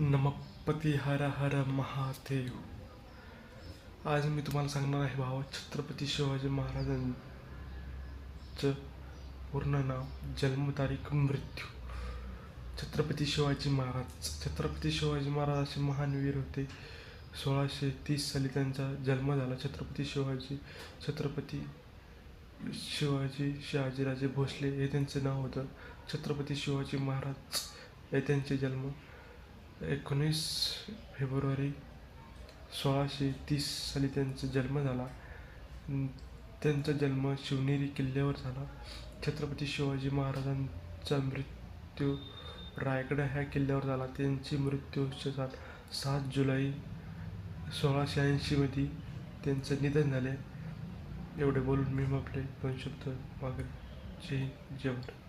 नमपती हर हर महादेव. आज मी तुम्हाला सांगणार आहे भावा छत्रपती शिवाजी महाराजांचं पूर्ण नाव जन्मतारीख मृत्यू. छत्रपती शिवाजी महाराज. छत्रपती शिवाजी महाराज असे महान वीर होते. सोळाशे तीस साली त्यांचा जन्म झाला. छत्रपती शिवाजी छत्रपती शिवाजी शहाजीराजे भोसले हे त्यांचं नाव होतं. छत्रपती शिवाजी महाराज हे त्यांचे जन्म एकोणीस फेब्रुवारी सोळाशे तीस साली त्यांचा जन्म झाला. त्यांचा जन्म शिवनेरी किल्ल्यावर झाला. छत्रपती शिवाजी महाराजांचा मृत्यू रायगड ह्या किल्ल्यावर झाला. त्यांची मृत्यू साल सात जुलै सोळाशे ऐंशीमध्ये त्यांचं निधन झाले. एवढे बोलून मी मापले दोन शब्द मागे जय जय भारत